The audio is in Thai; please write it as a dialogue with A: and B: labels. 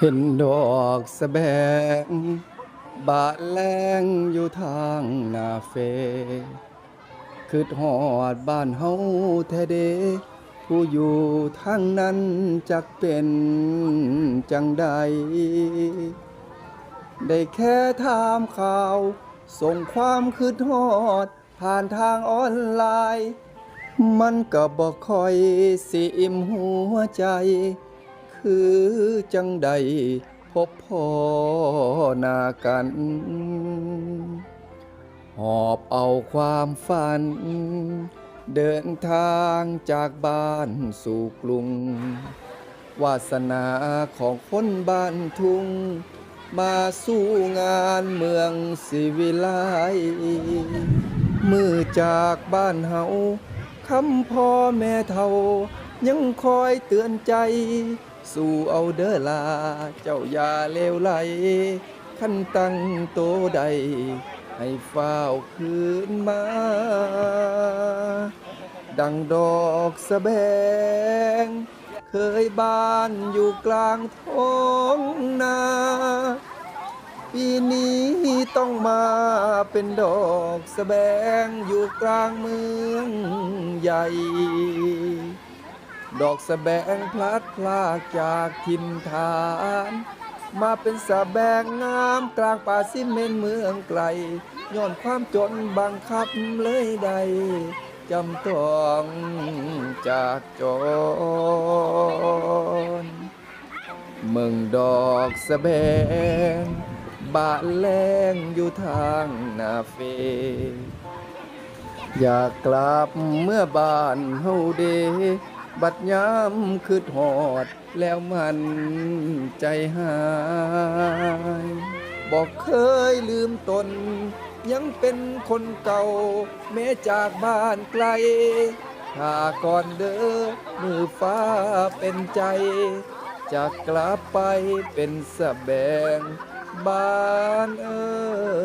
A: เห็นดอกสะแบง บาดแรงอยู่ทางนาเฟคืดหอดบ้านเฮาแท้เด ผู้อยู่ทางนั้นจักเป็นจังใด ได้แค่ถามข่าว ส่งความคืดฮอด ผ่านทางออนไลน์ มันก็บอกคอยสิอิ่มหัวใจ คือจังใดพบพ่อหน้ากัน หอบเอาความฝัน เดินทางจากบ้านสู่กรุง วาสนาของคนบ้านทุ่ง มาสู้งานเมืองสิวิไลมือจากบ้านเฮาคำพ่อแม่เฒ่า ยังคอยเตือนใจ สู่เอาเด้อลา เจ้าอย่าเลวไหลขั้นตั้งโตใด ให้ฝ้าคืนมา ดังดอกสะแบง เคยบ้านอยู่กลางท้องนา ปีนี้ต้องมาเป็นดอกสะแบงอยู่กลางเมืองใหญ่ ดอกสะแบงพลัดพรากจากทิมฐาน มาเป็นสะแบงงามกลางป่าซิเมนเมืองไกลย้อนความจนบังคับเลยใดจำต้องจากจรเมืองดอกสะแบงบานแรงอยู่ทางนาเฟ อยากกลับเมื่อบ้านเฮาเด บัดยามคืดหอดแล้วมันใจหาย บอกเคยลืมตน ยังเป็นคนเก่า แม้จากบ้านไกลถ้าก่อนเด้อมือฟ้าเป็นใจ จะกลับไปเป็นสะแบงบ้านเออ